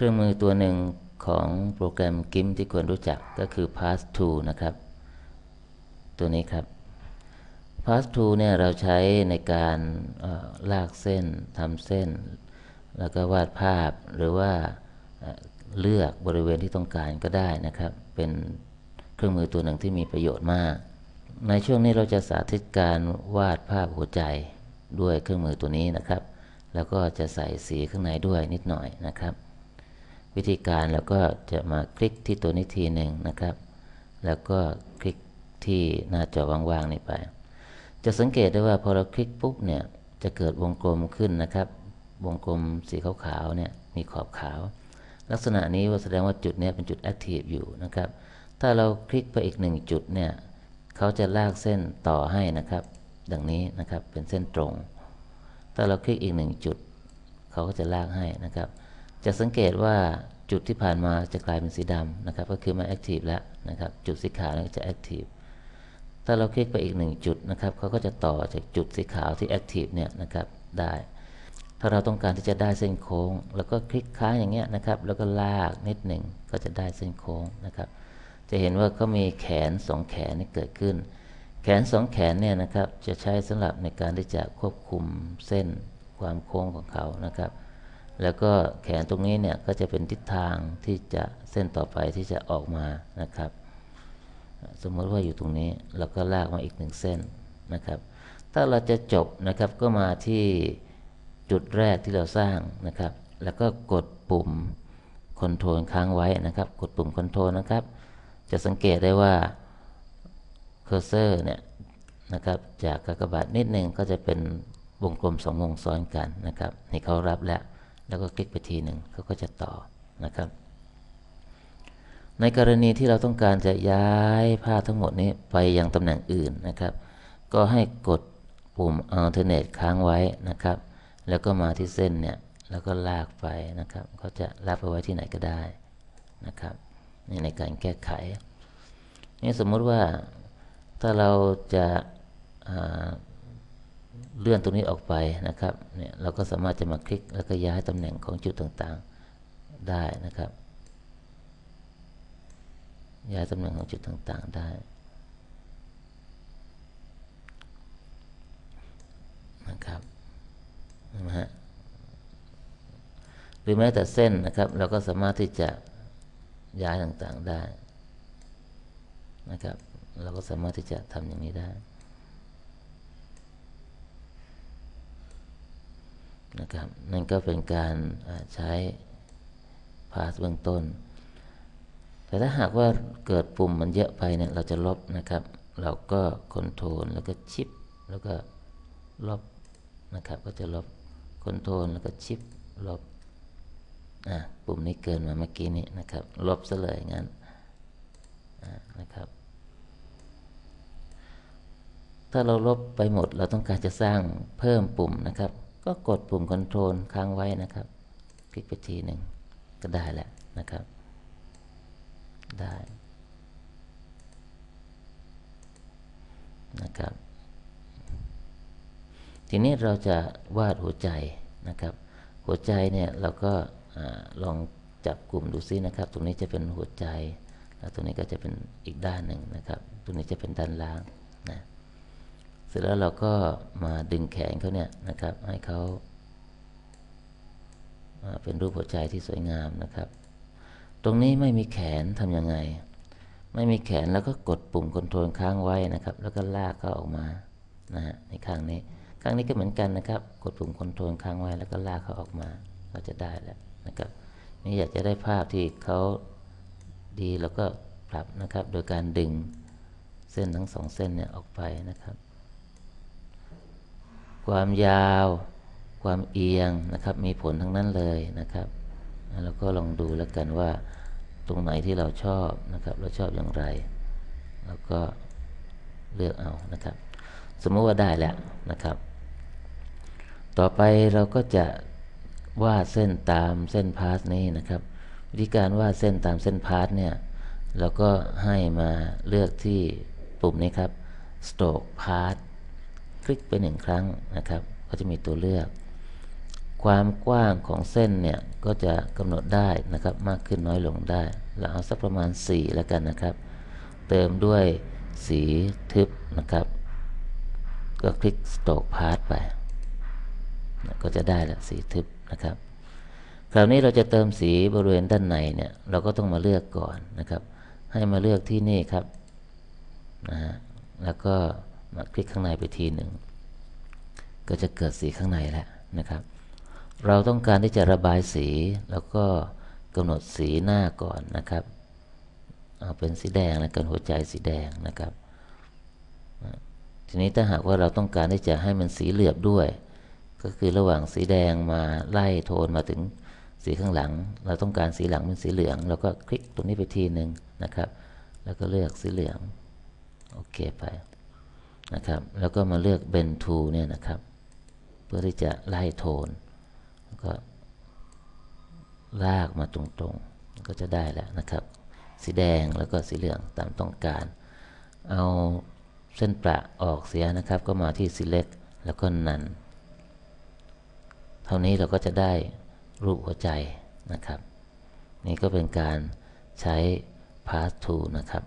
เครื่องมือตัวหนึ่งของโปรแกรม GIMP ที่ควรรู้จักก็คือ Path to นะครับ ตัวนี้ครับ Path to เนี่ยเราใช้ในการลากเส้นทำเส้น แล้วก็วาดภาพหรือว่าเลือกบริเวณที่ต้องการก็ได้นะครับ เป็นเครื่องมือตัวหนึ่งที่มีประโยชน์มาก ในช่วงนี้เราจะสาธิตการวาดภาพหัวใจด้วยเครื่องมือตัวนี้นะครับ แล้วก็จะใส่สีข้างในด้วยนิดหน่อยนะครับ วิธีการเราก็จะมาคลิกที่ตัวนี้ทีหนึ่งนะครับ แล้วก็คลิกที่หน้าจอว่างๆนี้ไป จะสังเกตได้ว่าพอเราคลิกปุ๊บเนี่ยจะเกิดวงกลมขึ้นนะครับ วงกลมสีขาวๆเนี่ยมีขอบขาว ลักษณะนี้ว่าแสดงว่าจุดนี้เป็นจุดแอคทีฟอยู่นะครับ ถ้าเราคลิกไปอีกหนึ่งจุดเนี่ยเขาจะลากเส้นต่อให้นะครับ ดังนี้นะครับเป็นเส้นตรง ถ้าเราคลิกอีกหนึ่งจุด เขาก็จะลากให้นะครับ จะสังเกตว่า จุดที่ผ่านมาจะกลายเป็นสีดำนะครับ ก็คือมาแอคทีฟแล้วนะครับ จุดสีขาวจะแอคทีฟถ้าเราคลิกไปอีกหนึ่งจุดนะครับเขาก็จะต่อจากจุดสีขาวที่แอคทีฟเนี่ยนะครับได้ ถ้าเราต้องการที่จะได้เส้นโค้ง แล้วก็คลิกค้างอย่างเงี้ยนะครับ แล้วก็ลากนิดหนึ่งก็จะได้เส้นโค้งนะครับ จะเห็นว่าเขามีแขนสองแขนนี่เกิดขึ้น แขนสองแขนเนี่ยนะครับจะใช้สำหรับในการที่จะควบคุมเส้นความโค้งของเขานะครับ แล้วก็แขนตรงนี้เนี่ยก็จะเป็นทิศทางที่จะเส้นต่อไปที่จะออกมานะครับ สมมติว่าอยู่ตรงนี้เราก็ลากมาอีกหนึ่งเส้นนะครับ ถ้าเราจะจบนะครับก็มาที่จุดแรกที่เราสร้างนะครับ แล้วก็กดปุ่มคอนโทรลค้างไว้นะครับ กดปุ่มคอนโทรลนะครับ จะสังเกตได้ว่าเคอร์เซอร์เนี่ยนะครับจากกากบาทนิดหนึ่งก็จะเป็นวงกลมสองวงซ้อนกันนะครับนี่เขารับแล้ว แล้วก็คลิกไปทีหนึ่งเขาก็จะต่อนะครับ ในกรณีที่เราต้องการจะย้ายภาพทั้งหมดนี้ไปยังตำแหน่งอื่นนะครับ ก็ให้กดปุ่ม alternate ค้างไว้นะครับ แล้วก็มาที่เส้นเนี่ยแล้วก็ลากไปนะครับเขาจะลากไปไว้ที่ไหนก็ได้นะครับนี่ในการแก้ไขนี่สมมุติว่าถ้าเราจะา เลื่อนตรงนี้ออกไปนะครับเนี่ยเราก็สามารถจะมาคลิกแล้วก็ย้ายตำแหน่งของจุดต่างๆได้นะครับ ย้ายตำแหน่งของจุดต่างๆได้นะครับนะฮะหรือแม้แต่เส้นนะครับ เราก็สามารถที่จะย้ายต่างๆได้นะครับ เราก็สามารถที่จะทำอย่างนี้ได้ นะครับ นั่นก็เป็นการใช้พาสเบื้องต้น แต่ถ้าหากว่าเกิดปุ่มมันเยอะไปเนี่ยเราจะลบนะครับ เราก็คอนโทรลแล้วก็ชิปแล้วก็ลบนะครับ ก็จะลบคอนโทรลแล้วก็ชิปลบอะปุ่มนี้เกินมาเมื่อกี้นี้นะครับ ลบซะเลยงั้นอะนะครับถ้าเราลบไปหมดเราต้องการจะสร้างเพิ่มปุ่มนะครับ ก็กดปุ่มคอนโทรลค้างไว้นะครับ คลิกไปทีหนึ่งก็ได้แล้วนะครับ ได้นะครับ ทีนี้เราจะวาดหัวใจนะครับ หัวใจเนี่ยเราก็ลองจับกลุ่มดูซินะครับ ตรงนี้จะเป็นหัวใจ แล้วตรงนี้ก็จะเป็นอีกด้านหนึ่งนะครับ ตรงนี้จะเป็นด้านล่างนะ เสร็จแล้วเราก็มาดึงแขนเขาเนี่ยนะครับ ให้เขาาเป็นรูปหัวใจที่สวยงามนะครับ ตรงนี้ไม่มีแขนทำยังไง ไม่มีแขนแล้วก็กดปุ่มคอนโทรลค้างไว้นะครับ แล้วก็ลากเขาออกมานะฮะในข้างนี้ ข้างนี้ก็เหมือนกันนะครับ กดปุ่มคอนโทรลค้างไว้แล้วก็ลากเขาออกมาก็จะได้แล้วนะครับนี่อยากจะได้ภาพที่เขาดีแล้วก็ปรับนะครับ โดยการดึงเส้นทั้งสองเส้นเนี่ยออกไปนะครับ ความยาว ความเอียงนะครับ มีผลทั้งนั้นเลยนะครับ แล้วก็ลองดูแล้วกันว่าตรงไหนที่เราชอบนะครับ เราชอบอย่างไร แล้วก็เลือกเอานะครับ สมมติว่าได้แล้วนะครับ ต่อไปเราก็จะวาดเส้นตามเส้นพาสนี้นะครับ วิธีการวาดเส้นตามเส้นพาสเนี่ยเราก็ให้มาเลือกที่ปุ่มนี้ครับ stroke path ลิกไปหนึ่งครั้งนะครับ ก็จะมีตัวเลือก ความกว้างของเส้นเนี่ยก็จะกำหนดได้นะครับมากขึ้นน้อยลงได้เราเอาสักประมาณ 4 แล้วกันนะครับ เติมด้วยสีทึบนะครับ ก็คลิก stroke path ไปนะก็จะได้ละสีทึบนะครับ คราวนี้เราจะเติมสีบริเวณด้านในเนี่ยเราก็ต้องมาเลือกก่อนนะครับ ให้มาเลือกที่นี่ครับนะฮะแล้วก็ มาคลิกข้างในไปทีหนึ่ง ก็จะเกิดสีข้างในแล้วนะครับ เราต้องการที่จะระบายสี แล้วก็กำหนดสีหน้าก่อนนะครับ เอาเป็นสีแดงแล้วกันหัวใจสีแดงนะครับ ทีนี้ถ้าหากว่าเราต้องการที่จะให้มันสีเหลือบด้วย ก็คือระหว่างสีแดงมาไล่โทนมาถึงสีข้างหลัง เราต้องการสีหลังเป็นสีเหลือง เราก็คลิกตรงนี้ไปทีหนึ่งนะครับ แล้วก็เลือกสีเหลือง โอเคไป นะครับแล้วก็มาเลือกเบนทูเนี่ยนะครับเพื่อที่จะไล่โทนแล้วก็ลากมาตรงๆ ก็จะได้แล้วนะครับ สีแดงแล้วก็สีเหลืองตามต้องการ เอาเส้นประออกเสียนะครับ ก็มาที่ select แล้วก็นันเท่านี้เราก็จะได้รูปหัวใจนะครับ นี่ก็เป็นการใช้ path to นะครับ